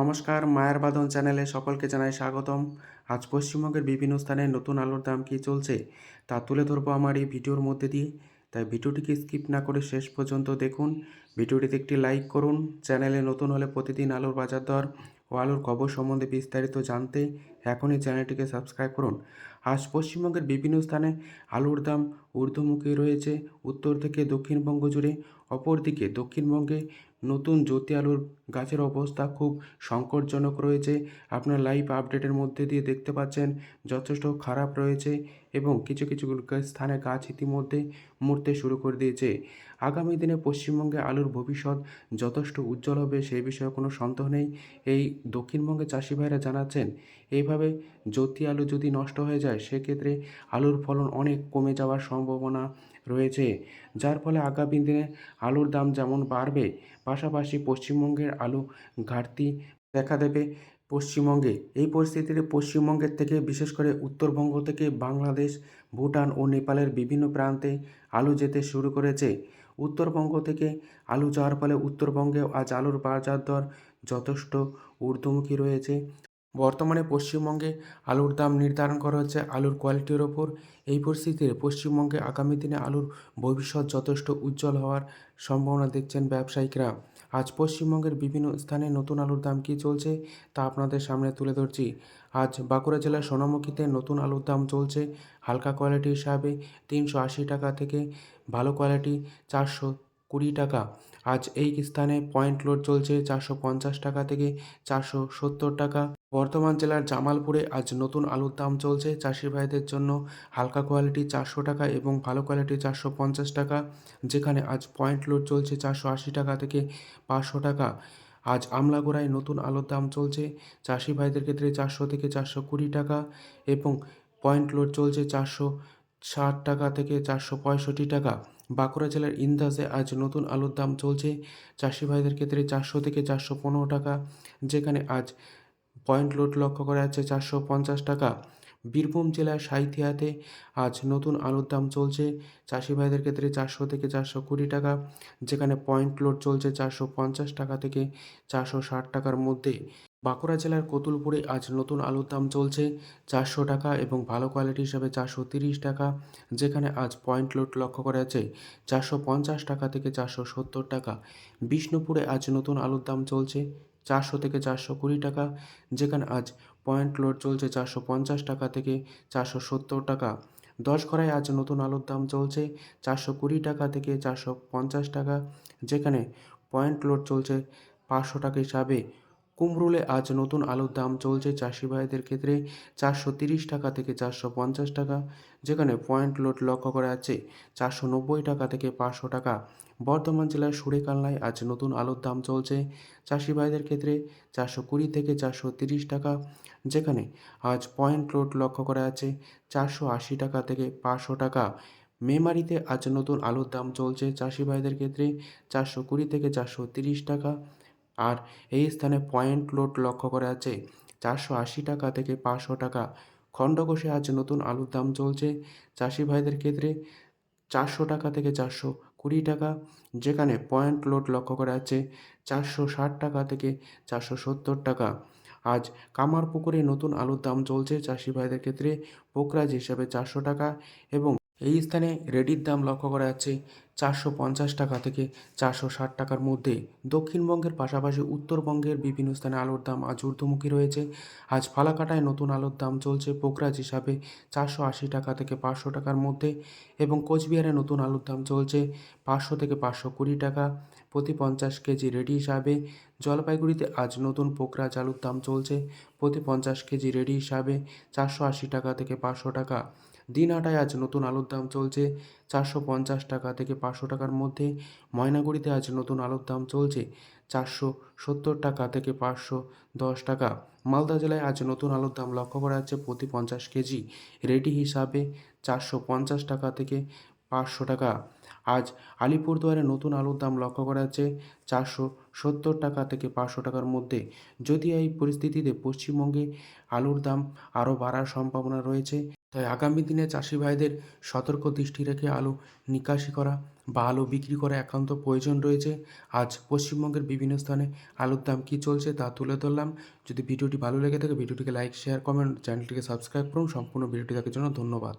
নমস্কার, মায়ের বাদন চ্যানেলে সকলকে জানাই স্বাগতম। আজ পশ্চিমবঙ্গের বিভিন্ন স্থানে নতুন আলুর দাম কী চলছে তা তুলে ধরবো আমার এই ভিডিওর মধ্যে দিয়ে। তাই ভিডিওটিকে স্কিপ না করে শেষ পর্যন্ত দেখুন। ভিডিওটিতে একটি লাইক করুন। চ্যানেলে নতুন হলে প্রতিদিন আলুর বাজার দর ও আলুর খবর সম্বন্ধে বিস্তারিত জানতে এখনই চ্যানেলটিকে সাবস্ক্রাইব করুন। আজ পশ্চিমবঙ্গের বিভিন্ন স্থানে আলুর দাম ঊর্ধ্বমুখী রয়েছে। উত্তর থেকে দক্ষিণবঙ্গ জুড়ে অপরদিকে দক্ষিণবঙ্গে নতুন জ্যোতি আলুর গাছের অবস্থা খুব সংকটজনক রয়েছে। আপনার লাইভ আপডেটের মধ্যে দিয়ে দেখতে পাচ্ছেন, যথেষ্ট খারাপ রয়েছে এবং কিছু কিছু স্থানে গাছ ইতিমধ্যে মরতে শুরু করে দিয়েছে। আগামী দিনে পশ্চিমবঙ্গে আলুর ভবিষ্যৎ যথেষ্ট উজ্জ্বল হবে সেই বিষয়ে কোনো সন্দেহ নেই। এই দক্ষিণবঙ্গে চাষি ভাইরা জানাচ্ছেন এইভাবে জ্যোতি আলু যদি নষ্ট হয়ে যায়, সেক্ষেত্রে আলুর ফলন অনেক কমে যাওয়ার সম্ভাবনা রয়েছে, যার ফলে আগামী দিনে আলুর দাম যেমন বাড়বে, পাশাপাশি পশ্চিমবঙ্গের আলু ঘাটতি দেখা দেবে পশ্চিমবঙ্গে। এই পরিস্থিতিতে পশ্চিমবঙ্গের থেকে, বিশেষ করে উত্তরবঙ্গ থেকে বাংলাদেশ, ভুটান ও নেপালের বিভিন্ন প্রান্তে আলু যেতে শুরু করেছে। উত্তরবঙ্গ থেকে আলু যাওয়ার ফলে উত্তরবঙ্গে আজ আলুর বাজার দর যথেষ্ট ঊর্ধ্বমুখী রয়েছে। বর্তমানে পশ্চিমবঙ্গে আলুর দাম নির্ধারণ করা হচ্ছে আলুর কোয়ালিটির ওপর। এই পরিস্থিতিতে পশ্চিমবঙ্গে আগামী দিনে আলুর ভবিষ্যৎ যথেষ্ট উজ্জ্বল হওয়ার সম্ভাবনা দেখছেন ব্যবসায়িকরা। আজ পশ্চিমবঙ্গের বিভিন্ন স্থানে নতুন আলুর দাম কী চলছে তা আপনাদের সামনে তুলে ধরছি। আজ বাঁকুড়া জেলার সোনামুখীতে নতুন আলুর দাম চলছে হালকা কোয়ালিটি হিসাবে তিনশো আশি টাকা থেকে ভালো কোয়ালিটি চারশো কুড়ি টাকা। আজ এই স্থানে পয়েন্ট লোড চলছে চারশো পঞ্চাশ টাকা থেকে চারশো সত্তর টাকা। বর্ধমান জেলার জামালপুরে আজ নতুন আলুর দাম চলছে চাষি ভাইদের জন্য হালকা কোয়ালিটি চারশো টাকা এবং ভালো কোয়ালিটি চারশো পঞ্চাশ টাকা, যেখানে আজ পয়েন্ট লোড চলছে চারশো আশি টাকা থেকে পাঁচশো টাকা। আজ আমলাগোড়ায় নতুন আলুর দাম চলছে চাষি ভাইদের ক্ষেত্রে চারশো থেকে চারশো কুড়ি টাকা এবং পয়েন্ট লোড চলছে চারশো ষাট টাকা থেকে চারশো পঁয়ষট্টি টাকা। বাঁকুড়া জেলার ইন্দাসে আজ নতুন আলুর দাম চলছে। চাষি ভাইদের ক্ষেত্রে চারশো থেকে চারশো পনেরো টাকা, যেখানে আজ পয়েন্ট লোড লক্ষ্য করা যাচ্ছে চারশো পঞ্চাশ টাকা। বীরভূম জেলার সাঁইথিয়াতে আজ নতুন আলুর দাম চলছে। চাষি ভাইদের ক্ষেত্রে চারশো থেকে চারশো কুড়ি টাকা, যেখানে পয়েন্ট লোড চলছে চারশো পঞ্চাশ টাকা থেকে চারশো ষাট টাকার মধ্যে। বাঁকুড়া জেলার কতুলপুরে আজ নতুন আলুর দাম চলছে চারশো টাকা এবং ভালো কোয়ালিটি হিসাবে চারশো তিরিশ টাকা, যেখানে আজ পয়েন্ট লোড লক্ষ্য করা যাচ্ছে চারশো পঞ্চাশ টাকা থেকে চারশো সত্তর টাকা। বিষ্ণুপুরে আজ নতুন আলুর দাম চলছে চারশো থেকে চারশো কুড়ি টাকা, যেখানে আজ পয়েন্ট লোড চলছে চারশো পঞ্চাশ টাকা থেকে চারশো সত্তর টাকা। দশ ঘরায় আজ নতুন আলুর দাম চলছে চারশো কুড়ি টাকা থেকে চারশো পঞ্চাশ টাকা, যেখানে পয়েন্ট লোড চলছে পাঁচশো টাকা হিসাবে। কুমরুলে আজ নতুন আলুর দাম চলছে চাষি ভাইদের ক্ষেত্রে চারশো তিরিশ টাকা থেকে চারশো পঞ্চাশ টাকা, যেখানে পয়েন্ট লোড লক্ষ্য করা যাচ্ছে চারশো নব্বই টাকা থেকে পাঁচশো টাকা। বর্ধমান জেলার সুরেকালনায় আজ নতুন আলুর দাম চলছে চাষি ভাইদের ক্ষেত্রে চারশো কুড়ি থেকে চারশো তিরিশ টাকা, যেখানে আজ পয়েন্ট লোড লক্ষ্য করা যাচ্ছে চারশো আশি টাকা থেকে পাঁচশো টাকা। মেমারিতে আজ নতুন আলুর দাম চলছে চাষি ভাইদের ক্ষেত্রে চারশো কুড়ি থেকে চারশো তিরিশ টাকা আর এই স্থানে পয়েন্ট লোড লক্ষ্য করা যাচ্ছে। চারশো আশি টাকা থেকে পাঁচশো টাকা। খণ্ডকোষে আজ নতুন আলুর দাম চলছে। চাষি ভাইদের ক্ষেত্রে চারশো টাকা থেকে চারশো কুড়ি টাকা। যেখানে পয়েন্ট লোড লক্ষ্য করা যাচ্ছে, চারশো ষাট টাকা থেকে চারশো সত্তর টাকা। আজ কামারপুকুরে নতুন আলুর দাম চলছে। চাষি ভাইদের ক্ষেত্রে পোকরাজ হিসাবে চারশো টাকা এবং এই স্থানে রেডির দাম লক্ষ্য করা যাচ্ছে চারশো পঞ্চাশ টাকা থেকে চারশো ষাট টাকার মধ্যে। দক্ষিণবঙ্গের পাশাপাশি উত্তরবঙ্গের বিভিন্ন স্থানে আলুর দাম আজ ঊর্ধ্বমুখী রয়েছে। আজ ফালাকাটায় নতুন আলুর দাম চলছে পোকরাজ হিসাবে চারশো আশি টাকা থেকে পাঁচশো টাকার মধ্যে এবং কোচবিহারে নতুন আলুর দাম চলছে পাঁচশো থেকে পাঁচশো কুড়ি টাকা প্রতি পঞ্চাশ কেজি রেডি হিসাবে। জলপাইগুড়িতে আজ নতুন পোকরাজ আলুর দাম চলছে প্রতি পঞ্চাশ কেজি রেডি হিসাবে চারশো আশি টাকা থেকে পাঁচশো টাকা। দিনহাটায় আজ নতুন আলুর দাম চলছে। চারশো পঞ্চাশ টাকা থেকে পাঁচশো টাকার মধ্যে। ময়নাগুড়িতে আজ নতুন আলুর দাম চলছে। চারশো সত্তর টাকা থেকে পাঁচশো দশ টাকা। মালদা জেলায় আজ নতুন আলুর দাম লক্ষ্য করা যাচ্ছে প্রতি পঞ্চাশ কেজি। রেডি হিসাবে চারশো পঞ্চাশ টাকা থেকে পাঁচশো টাকা। আজ আলিপুরদুয়ারে নতুন আলুর দাম লক্ষ্য করা যাচ্ছে চারশো সত্তর টাকা থেকে পাঁচশো টাকার মধ্যে। যদি এই পরিস্থিতিতে পশ্চিমবঙ্গে আলুর দাম আরও বাড়ার সম্ভাবনা রয়েছে, তাই আগামী দিনে চাষি ভাইদের সতর্ক দৃষ্টি রেখে আলু নিকাশি করা বা আলু বিক্রি করা একান্ত প্রয়োজন রয়েছে। আজ পশ্চিমবঙ্গের বিভিন্ন স্থানে আলুর দাম কী চলছে তা তুলে ধরলাম। যদি ভিডিওটি ভালো লেগে থাকে, ভিডিওটিকে লাইক, শেয়ার, কমেন্ট, চ্যানেলটিকে সাবস্ক্রাইব করুন। সম্পূর্ণ ভিডিওটি দেখার জন্য ধন্যবাদ।